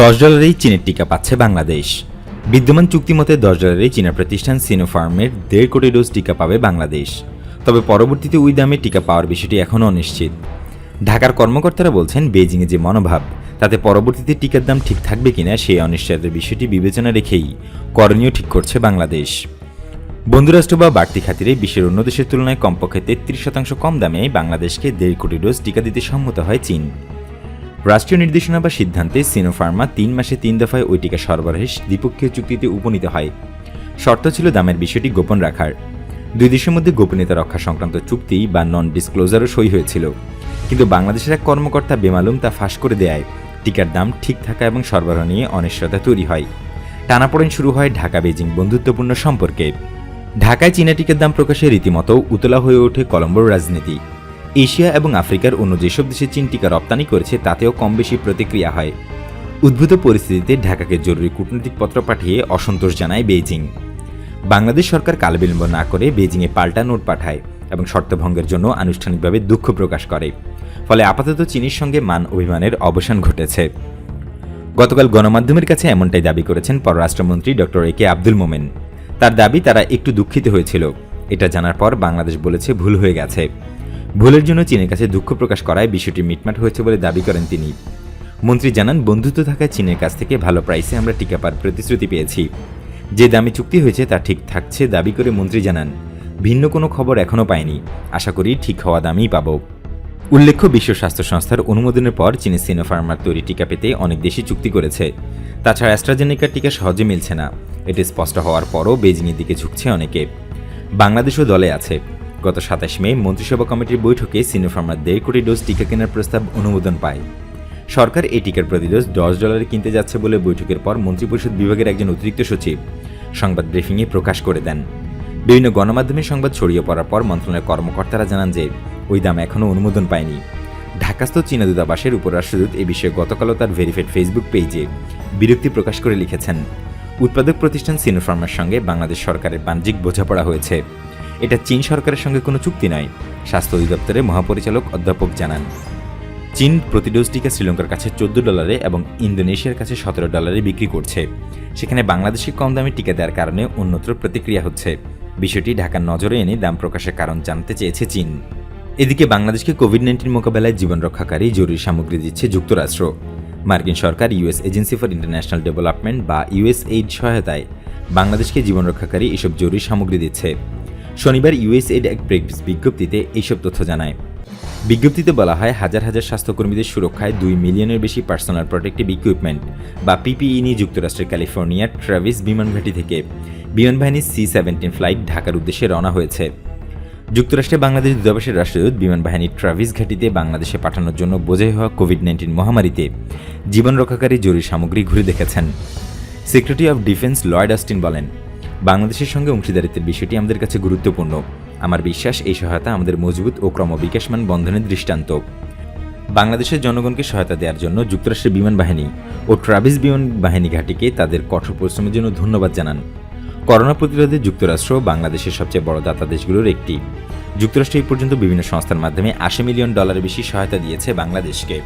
দশ ডলারেই চীনের টিকা পাচ্ছে বাংলাদেশ। বিদ্যমান চুক্তি মতে দশ ডলারেই চীনা প্রতিষ্ঠান সিনোফার্মের দেড় কোটি ডোজ টিকা পাবে বাংলাদেশ। তবে পরবর্তীতে ওই দামে টিকা পাওয়ার বিষয়টি এখনও অনিশ্চিত। ঢাকার কর্মকর্তারা বলছেন বেজিংয়ে যে মনোভাব, তাতে পরবর্তীতে টিকার দাম ঠিক থাকবে কিনা সেই অনিশ্চয়তার বিষয়টি বিবেচনা রেখেই করণীয় ঠিক করছে বাংলাদেশ। বন্ধুরাষ্ট্র বা বাড়তি খাতিরে বিশ্বের অন্য দেশের তুলনায় কমপক্ষে তেত্রিশ শতাংশ কম দামে বাংলাদেশকে দেড় কোটি ডোজ টিকা দিতে সম্মত হয় চীন। রাষ্ট্রীয় নির্দেশনা বা সিদ্ধান্তে সিনোফার্মা তিন মাসে তিন দফায় ওই টিকা সরবরাহের দ্বিপক্ষীয় চুক্তিতে উপনীত হয়। শর্ত ছিল দামের বিষয়টি গোপন রাখার। দুই দেশের মধ্যে গোপনীয়তা রক্ষা সংক্রান্ত চুক্তি বা নন ডিসক্লোজারও সই হয়েছিল। কিন্তু বাংলাদেশের এক কর্মকর্তা বেমালুম তা ফাঁস করে দেয় টিকার দাম ঠিক থাকা এবং সরবরাহ নিয়ে অনিশ্চয়তা তৈরি হয়। টানাপোড়েন শুরু হয় ঢাকা বেজিং বন্ধুত্বপূর্ণ সম্পর্কে। ঢাকায় চীনা টিকার দাম প্রকাশে রীতিমতো উতলা হয়ে ওঠে কলম্বোর রাজনীতি। এশিয়া এবং আফ্রিকার অন্য যেসব দেশে চীন টিকা রপ্তানি করেছে, তাতেও কম বেশি প্রতিক্রিয়া হয়। উদ্ভূত পরিস্থিতিতে ঢাকাকে জরুরি কূটনৈতিক পত্র পাঠিয়ে অসন্তোষ জানায় বেইজিং। বাংলাদেশ সরকার কালবিলম্ব না করে বেজিংয়ে পাল্টা নোট পাঠায় এবং শর্তভঙ্গের জন্য আনুষ্ঠানিকভাবে দুঃখ প্রকাশ করে। ফলে আপাতত চীনের সঙ্গে মান অভিমানের অবসান ঘটেছে। গতকাল গণমাধ্যমের কাছে এমনটাই দাবি করেছেন পররাষ্ট্রমন্ত্রী ডক্টর এ কে আব্দুল মোমেন। তার দাবি, তারা একটু দুঃখিত হয়েছিল। এটা জানার পর বাংলাদেশ বলেছে ভুল হয়ে গেছে। ভুলের জন্য চীনের কাছে দুঃখ প্রকাশ করায় বিষয়টি মিটমাট হয়েছে বলে দাবি করেন তিনি। মন্ত্রী জানান, বন্ধুত্ব থাকায় চীনের কাছ থেকে ভালো প্রাইসে আমরা টিকা পাওয়ার প্রতিশ্রুতি পেয়েছি। যে দামি চুক্তি হয়েছে তা ঠিক থাকছে দাবি করে মন্ত্রী জানান। ভিন্ন কোনো খবর এখনও পায়নি আশা করি ঠিক হওয়া দামই পাব। উল্লেখ্য, বিশ্ব স্বাস্থ্য সংস্থার অনুমোদনের পর চীনের সিনোফার্মার তৈরি টিকা পেতে অনেক দেশই চুক্তি করেছে। তাছাড়া অ্যাস্ট্রাজেনিকার টিকা সহজে মিলছে না। এটি স্পষ্ট হওয়ার পরও বেজিংয়ের দিকে ঝুঁকছে অনেকে। বাংলাদেশও দলে আছে। গত সাতাশ মে মন্ত্রিসভা কমিটির বৈঠকে সিনোফার্মার দেড় কোটি ডোজ টিকা কেনার প্রস্তাব অনুমোদন পায়। সরকার এই টিকার প্রতি ডোজ দশ ডলারে কিনতে যাচ্ছে বলে বৈঠকের পর মন্ত্রিপরিষদ বিভাগের একজন অতিরিক্ত সচিব সংবাদ ব্রিফিংয়ে প্রকাশ করে দেন। বিভিন্ন গণমাধ্যমে সংবাদ ছড়িয়ে পড়ার পর মন্ত্রণালয়ের কর্মকর্তারা জানান যে, ওই দাম এখনও অনুমোদন পায়নি। ঢাকাস্থ চীনা দূতাবাসের উপরাষ্ট্রদূত এ বিষয়ে গতকালও তার ভেরিফাইড ফেসবুক পেজে বিরক্তি প্রকাশ করে লিখেছেন। উৎপাদক প্রতিষ্ঠান সিনোফার্মার সঙ্গে বাংলাদেশ সরকারের বাণিজ্যিক বোঝাপড়া হয়েছে। এটা চীন সরকারের সঙ্গে কোনো চুক্তি নয় স্বাস্থ্য অধিদপ্তরের মহাপরিচালক অধ্যাপক জানান। চীন প্রতি ডোজ টিকা শ্রীলঙ্কার কাছে চোদ্দ ডলারে এবং ইন্দোনেশিয়ার কাছে সতেরো ডলারে বিক্রি করছে। সেখানে বাংলাদেশে কম দামে টিকা দেওয়ার কারণে অন্যত্র প্রতিক্রিয়া হচ্ছে। বিষয়টি ঢাকার নজরে এনে দাম প্রকাশের কারণ জানতে চেয়েছে চীন। এদিকে বাংলাদেশকে কোভিড নাইন্টিন মোকাবেলায় জীবন রক্ষাকারী জরুরি সামগ্রী দিচ্ছে যুক্তরাষ্ট্র। মার্কিন সরকার US agency for international development বা ইউএস এইড সহায়তায় বাংলাদেশকে জীবন রক্ষাকারী এসব জরুরি সামগ্রী দিচ্ছে। শনিবার ইউএসএড এক প্রেস বিজ্ঞপ্তিতে এইসব তথ্য জানায়। বিজ্ঞপ্তিতে বলা হয়, হাজার হাজার স্বাস্থ্যকর্মীদের সুরক্ষায় দুই মিলিয়নের বেশি পার্সোনাল প্রোটেক্টিভ ইকুইপমেন্ট বা পিপিই নিয়ে যুক্তরাষ্ট্রের ক্যালিফোর্নিয়ার ট্রাভিস বিমান ঘাঁটি থেকে বিমান বাহিনীর সি সেভেন্টিন ফ্লাইট ঢাকার উদ্দেশ্যে রওনা হয়েছে। যুক্তরাষ্ট্রে বাংলাদেশ দূতাবাসের রাষ্ট্রদূত বিমান বাহিনীর ট্রাভিস ঘাঁটিতে বাংলাদেশে পাঠানোর জন্য বোঝাই হওয়া কোভিড নাইন্টিন মহামারীতে জীবন রক্ষাকারী জরুরি সামগ্রী ঘুরে দেখেছেন। Secretary of defence Lloyd Austin বলেন বাংলাদেশের সঙ্গে অংশীদারিত্বের বিষয়টি আমাদের কাছে গুরুত্বপূর্ণ। আমার বিশ্বাস, এই সহায়তা আমাদের মজবুত ও ক্রমবিকাশমান বন্ধনের দৃষ্টান্ত। বাংলাদেশের জনগণকে সহায়তা দেওয়ার জন্য যুক্তরাষ্ট্রের বিমান বাহিনী ও ট্রাভিস বিমান বাহিনী ঘাঁটিকে তাদের কঠোর পরিশ্রমের জন্য ধন্যবাদ জানান। করোনা প্রতিরোধে যুক্তরাষ্ট্র বাংলাদেশের সবচেয়ে বড় দাতা দেশগুলোর একটি। যুক্তরাষ্ট্র এই পর্যন্ত বিভিন্ন সংস্থার মাধ্যমে আশি মিলিয়ন ডলারের বেশি সহায়তা দিয়েছে বাংলাদেশকে।